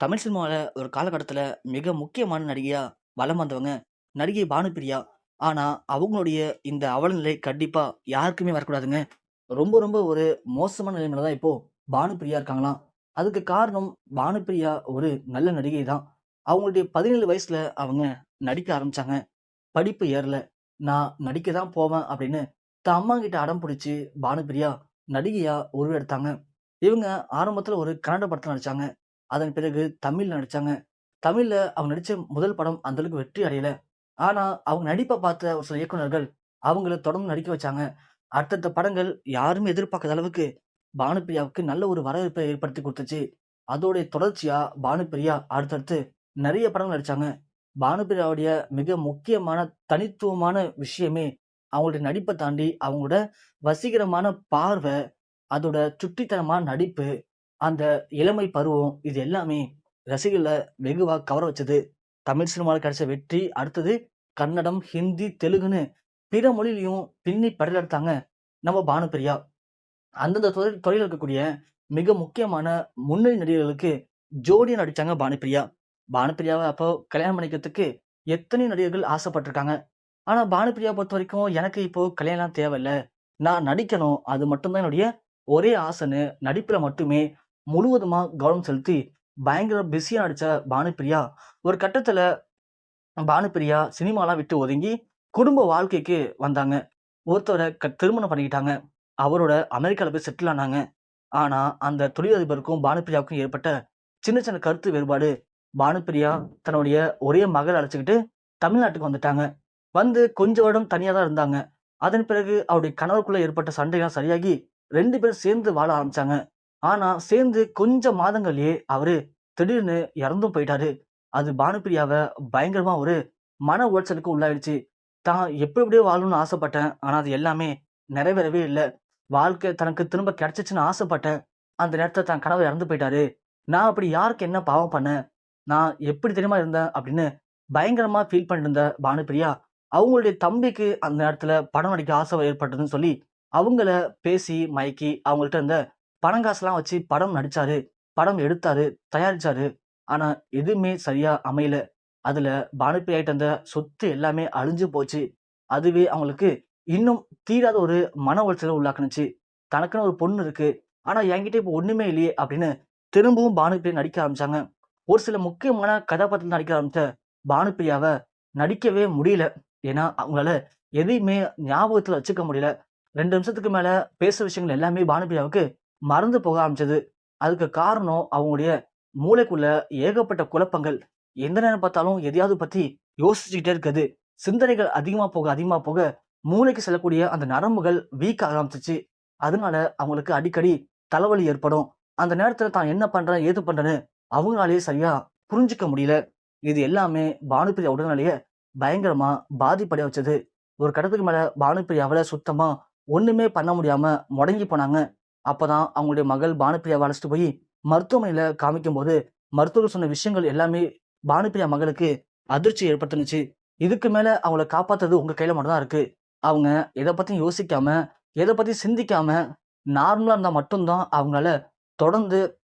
தமிழ் சினிமாவில் ஒரு காலகட்டத்தில் மிக முக்கியமான நடிகையாக வலம் வந்தவங்க, நடிகை பானுப்பிரியா. ஆனால் அவங்களுடைய இந்த அவலநிலை கண்டிப்பாக யாருக்குமே வரக்கூடாதுங்க. ரொம்ப ரொம்ப ஒரு மோசமான நிலைமையில தான் இப்போது பானுப்பிரியா இருக்காங்களாம். அதுக்கு காரணம் பானுப்பிரியா ஒரு நல்ல நடிகை தான். அவங்களுடைய பதினேழு வயசில் அவங்க நடிக்க ஆரம்பித்தாங்க படிப்பு ஏறல. நான் நடிக்க தான் போவேன் அப்படின்னு தன் அம்மாகிட்ட அடம் பிடிச்சி பானுப்பிரியா நடிகையாக உருவெடுத்தாங்க. இவங்க ஆரம்பத்தில் ஒரு கன்னட படத்தில் நடித்தாங்க அதன் பிறகு தமிழ் நடித்தாங்க தமிழில் அவங்க நடித்த முதல் படம் அந்தளவுக்கு வெற்றி அடையல. ஆனால் அவங்க நடிப்பை பார்த்த ஒரு சில இயக்குனர்கள் அவங்கள தொடர்ந்து நடிக்க வச்சாங்க. அடுத்தடுத்த படங்கள் யாருமே எதிர்பார்க்காத அளவுக்கு பானுப்பிரியாவுக்கு நல்ல ஒரு வரவேற்பை ஏற்படுத்தி கொடுத்துச்சு அதோடைய தொடர்ச்சியாக பானுப்பிரியா அடுத்தடுத்து நிறைய படங்கள் நடித்தாங்க பானுப்பிரியாவுடைய மிக முக்கியமான தனித்துவமான விஷயமே, அவங்களுடைய நடிப்பை தாண்டி அவங்களோட வசீகரமான பார்வை அதோட சுட்டித்தனமான நடிப்பு, அந்த இளமை பருவம் இது எல்லாமே ரசிகர்களை வெகுவாக கவர வச்சது. தமிழ் சினிமாவில் கிடைச்ச வெற்றி, அடுத்தது கன்னடம், ஹிந்தி, தெலுங்குன்னு பிற மொழியிலையும் பின்னி பெடலெடுத்தாங்க நம்ம பானுப்பிரியா. அந்தந்த துறை துறையில் இருக்கக்கூடிய மிக முக்கியமான முன்னணி நடிகர்களுக்கு ஜோடியாக நடித்தாங்க பானுப்பிரியா. பானுப்பிரியாவை அப்போ கல்யாணம் பண்ணிக்கிறதுக்கு எத்தனை நடிகர்கள் ஆசைப்பட்டிருக்காங்க ஆனால் பானுப்பிரியா பொறுத்த வரைக்கும் எனக்கு இப்போ கல்யாணம்லாம் தேவையில்ல. நான் நடிக்கணும். அது மட்டும்தான் என்னுடைய ஒரே ஆசைன்னு நடிப்பில் மட்டுமே முழுவதுமாக கவனம் செலுத்தி பயங்கர பிஸியாக நடித்த பானுப்பிரியா, ஒரு கட்டத்தில் பானுப்பிரியா சினிமாலாம் விட்டு ஒதுங்கி குடும்ப வாழ்க்கைக்கு வந்தாங்க. ஒருத்தரை க திருமணம் பண்ணிக்கிட்டாங்க. அவரோட அமெரிக்காவில் போய் செட்டில் ஆனாங்க. ஆனால் அந்த தொழிலதிபருக்கும் பானுப்பிரியாவுக்கும் ஏற்பட்ட சின்ன சின்ன கருத்து வேறுபாடு, பானுப்பிரியா தன்னுடைய ஒரே மகள் அழைச்சிக்கிட்டு தமிழ்நாட்டுக்கு வந்துட்டாங்க. வந்து கொஞ்ச வருடம் தனியாக தான் இருந்தாங்க. அதன் பிறகு அவருடைய கணவருக்குள்ளே ஏற்பட்ட சண்டைகள் சரியாகி ரெண்டு பேரும் சேர்ந்து வாழ ஆரம்பித்தாங்க ஆனா, சேர்ந்து கொஞ்ச மாதங்கள்லயே அவரு திடீர்னு இறந்தும் போயிட்டாரு. அது பானுப்பிரியாவை பயங்கரமா ஒரு மன உளைச்சலுக்கு உள்ளாயிடுச்சு. தான் எப்படி எப்படியோ வாழணும்னு ஆசைப்பட்டேன். ஆனா, அது எல்லாமே நிறைவேறவே இல்லை வாழ்க்கை தனக்கு திரும்ப கிடைச்சிச்சுன்னு ஆசைப்பட்டேன். அந்த நேரத்தில் தன் கணவர் இறந்து போயிட்டாரு. நான் அப்படி யாருக்கு என்ன பாவம் பண்ணேன்? நான் எப்படி தெரியுமா இருந்தேன்? அப்படின்னு பயங்கரமா ஃபீல் பண்ணிட்டு இருந்த பானுப்பிரியா, அவங்களுடைய தம்பிக்கு அந்த நேரத்துல படம் நடிக்க ஆசை ஏற்பட்டதுன்னு சொல்லி, அவங்கள பேசி மயக்கி அவங்கள்ட்ட இருந்த பணம் காசுலாம் வச்சு படம் நடிச்சாரு. படம் எடுத்தாரு, தயாரிச்சாரு. ஆனா, எதுவுமே சரியா அமையல. அதுல பானுப்பிரியாகிட்ட அந்த சொத்து எல்லாமே அழிஞ்சு போச்சு. அதுவே அவங்களுக்கு இன்னும் தீராத ஒரு மன உளைச்சலை உள்ளாக்குனுச்சு. தனக்குன்னு ஒரு பொண்ணு இருக்கு. ஆனா, என்கிட்ட இப்போ ஒண்ணுமே இல்லையே அப்படின்னு திரும்பவும் பானுப்பிரியா நடிக்க ஆரம்பிச்சாங்க. ஒரு சில முக்கியமான கதாபாத்திரத்தில் நடிக்க ஆரம்பிச்ச பானுப்பிரியாவை நடிக்கவே முடியல. ஏன்னா, அவங்களால எதையுமே ஞாபகத்தில் வச்சுக்க முடியல. ரெண்டு நிமிஷத்துக்கு மேல பேசுற விஷயங்கள் எல்லாமே பானுப்பிரியாவுக்கு மறந்து போக ஆரம்பிச்சது. அதுக்கு காரணம் அவங்களுடைய மூளைக்குள்ள ஏகப்பட்ட குழப்பங்கள். எந்த நேரம் பார்த்தாலும் எதையாவது பத்தி யோசிச்சுக்கிட்டே இருக்குது சிந்தனைகள் அதிகமா போக அதிகமா போக மூளைக்கு செல்லக்கூடிய அந்த நரம்புகள் வீக் ஆரம்பிச்சிச்சு அதனால அவங்களுக்கு அடிக்கடி தலைவலி ஏற்படும். அந்த நேரத்துல தான் என்ன பண்றேன், ஏது பண்றேன்னு அவங்களாலேயே சரியா புரிஞ்சுக்க முடியல. இது எல்லாமே பானுப்பிரியா உடல்நிலைய பயங்கரமா பாதிப்படைய வச்சது. ஒரு கட்டத்துக்கு மேல பானுப்பிரியாவில் சுத்தமா ஒண்ணுமே பண்ண முடியாம முடங்கி போனாங்க. அப்போதான் அவங்களுடைய மகள் பானுப்பிரியாவை அழைச்சிட்டு போய் மருத்துவமனையில காமிக்கும்போது, மருத்துவர்கள் சொன்ன விஷயங்கள் எல்லாமே பானுப்பிரியா மகளுக்கு அதிர்ச்சி ஏற்படுத்துனுச்சு. இதுக்கு மேலே அவங்கள காப்பாற்றுறது உங்கள் கையில் மட்டும் தான் அவங்க எதை பற்றியும் யோசிக்காம, எதை பற்றியும் சிந்திக்காம, நார்மலாக இருந்தால் மட்டும்தான் அவங்களால தொடர்ந்து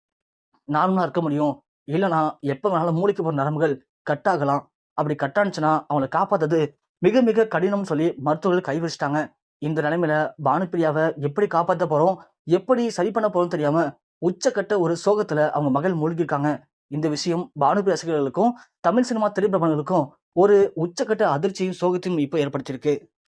நார்மலாக இருக்க முடியும். இல்லைன்னா எப்போ வேணாலும் மூளைக்கு போகிற நரம்புகள் கட் ஆகலாம். அப்படி கட்டானுச்சுன்னா அவங்கள காப்பாற்றுறது மிக மிக கடினம்னு சொல்லி மருத்துவர்கள் கைவிரிச்சிட்டாங்க இந்த நிலைமையில பானுப்பிரியாவை எப்படி காப்பாற்ற போகிறோம் எப்படி சரி பண்ண போறோம்னு தெரியாம உச்சக்கட்ட ஒரு சோகத்துல அவங்க மகள் மூழ்கியிருக்காங்க. இந்த விஷயம் பானுபி ரசிகர்களுக்கும், தமிழ் சினிமா திரைப்பிரபலங்களுக்கும் ஒரு உச்சக்கட்ட அதிர்ச்சியும், சோகத்தையும் இப்போ ஏற்படுத்தியிருக்கு.